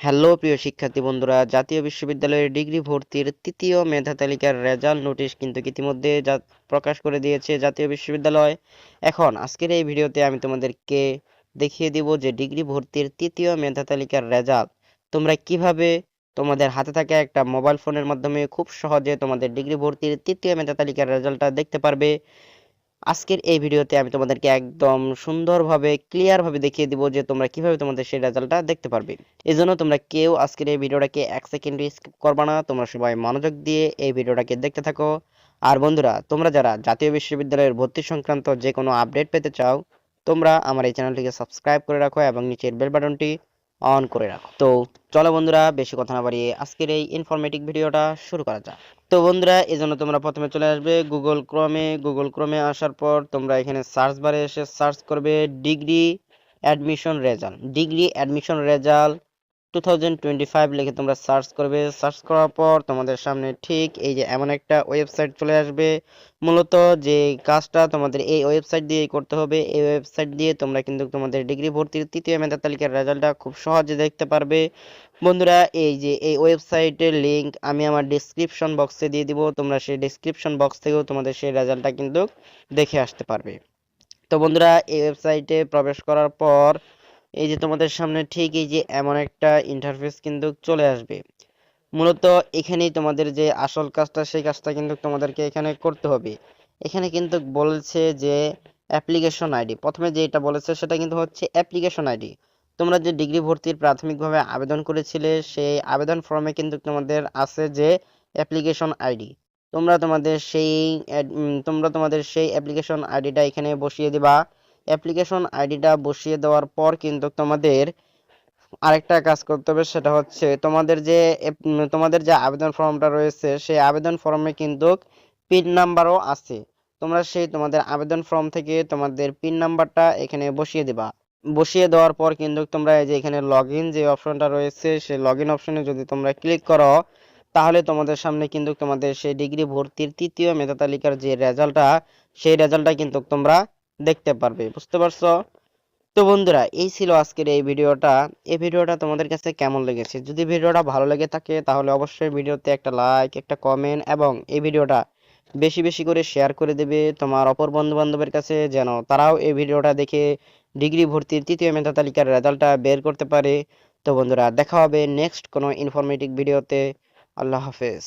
Hello প্রিয় শিক্ষার্থী বন্ধুরা, জাতীয় বিশ্ববিদ্যালয়ের ডিগ্রি ভর্তির তৃতীয় মেধা তালিকার রেজাল্ট নোটিশ কিন্তু ইতিমধ্যে প্রকাশ করে দিয়েছে জাতীয় বিশ্ববিদ্যালয়। এখন আজকের এই ভিডিওতে আমি তোমাদেরকে দেখিয়ে দিব যে ডিগ্রি ভর্তির তৃতীয় মেধা তালিকার রেজাল্ট তোমরা কীভাবে তোমাদের হাতে থাকা একটা মোবাইল ফোনের মাধ্যমে খুব সহজে তোমাদের ডিগ্রি ভর্তির তৃতীয় মেধা তালিকার রেজাল্টটা দেখতে পারবে। আজকের এই ভিডিওতে আমি তোমাদেরকে একদম সুন্দরভাবে ক্লিয়ার ভাবে দেখিয়ে দিব যে তোমরা কীভাবে তোমাদের সেই রেজাল্টটা দেখতে পারবে। এই জন্য তোমরা কেউ আজকের এই ভিডিওটাকে এক সেকেন্ড স্কিপ করবে না, তোমরা সবাই মনোযোগ দিয়ে এই ভিডিওটাকে দেখতে থাকো। আর বন্ধুরা, তোমরা যারা জাতীয় বিশ্ববিদ্যালয়ের ভর্তি সংক্রান্ত যে কোনো আপডেট পেতে চাও, তোমরা আমার এই চ্যানেলটিকে সাবস্ক্রাইব করে রাখো এবং নিচের বেল বাটনটি অন করে রাখো। তো চলো বন্ধুরা, বেশি কথা না বাড়িয়ে আজকের এই ইনফরমেটিভ ভিডিওটা শুরু করা যাক। তো বন্ধুরা, এই জন্য তোমরা প্রথমে চলে আসবে গুগল ক্রমে গুগল ক্রমে আসার পর তোমরা এখানে সার্চ বারে এসে সার্চ করবে degree admission result degree admission result two thousand twenty five লিখে তোমরা সার্চ করবে। সার্চ করার পর তোমাদের সামনে ঠিক এই যে এমন একটা ওয়েবসাইট চলে আসবে। মূলত যে কাজটা তোমাদের এই ওয়েবসাইট দিয়ে করতে হবে। এই ওয়েবসাইট দিয়ে তোমরা কিন্তু তোমাদের ডিগ্রি ভর্তির তৃতীয় মেধা তালিকার রেজাল্টটা খুব সহজে দেখতে পারবে। বন্ধুরা, এই যে এই ওয়েবসাইটের লিংক আমি আমার ডিসক্রিপশন বক্সে দিয়ে দিব। তোমরা সেই ডিসক্রিপশন বক্স থেকেও তোমাদের সেই রেজাল্টটা কিন্তু দেখে আসতে পারবে। তো বন্ধুরা, এই ওয়েবসাইটে প্রবেশ করার পর এই যে তোমাদের সামনে ঠিক এই যে এমন একটা ইন্টারফেস কিন্তু চলে আসবে। মূলত এখানেই তোমাদের যে আসল কাজটা, সেই কাজটা কিন্তু তোমাদেরকে এখানে করতে হবে। এখানে কিন্তু বলছে যে অ্যাপ্লিকেশন আইডি প্রথমে যেটা বলেছে সেটা কিন্তু হচ্ছে অ্যাপ্লিকেশন আইডি তোমরা যে ডিগ্রি ভর্তির প্রাথমিকভাবে আবেদন করেছিলে, সেই আবেদন ফর্মে কিন্তু তোমাদের আছে যে অ্যাপ্লিকেশন আইডি তোমরা তোমাদের সেই তোমরা তোমাদের সেই অ্যাপ্লিকেশন আইডিটা এখানে বসিয়ে দিবা। অ্যাপ্লিকেশন আইডিটা বসিয়ে দেওয়ার পর কিন্তু তোমাদের আরেকটা কাজ করতে হবে, সেটা হচ্ছে তোমাদের যে তোমাদের যে আবেদন ফর্মটা রয়েছে, সেই আবেদন ফর্মে কিন্তু পিন নাম্বারও আছে। তোমরা সেই তোমাদের আবেদন ফর্ম থেকে তোমাদের পিন নাম্বারটা এখানে বসিয়ে দিবা। বসিয়ে দেওয়ার পর কিন্তু তোমরা এই যে এখানে লগ যে অপশনটা রয়েছে, সেই লগ অপশনে যদি তোমরা ক্লিক করো, তাহলে তোমাদের সামনে কিন্তু তোমাদের সেই ডিগ্রি ভর্তির তৃতীয় মেধা তালিকার যে রেজাল্টটা সেই রেজাল্টটা কিন্তু তোমরা দেখতে পারবে, বুঝতে পারছ? তো বন্ধুরা, এই ছিল আজকের এই ভিডিওটা। এই ভিডিওটা তোমাদের কাছে কেমন লেগেছে? যদি ভিডিওটা ভালো লেগে থাকে, তাহলে অবশ্যই ভিডিওতে একটা লাইক একটা কমেন্ট এবং এই ভিডিওটা বেশি বেশি করে শেয়ার করে দেবে তোমার অপর বন্ধু বান্ধবের কাছে, যেন তারাও এই ভিডিওটা দেখে ডিগ্রি ভর্তির তৃতীয় মেধা তালিকার রেজাল্টটা বের করতে পারে। তো বন্ধুরা, দেখা হবে নেক্সট কোনো ইনফরমেটিভ ভিডিওতে আল্লাহ হাফেজ।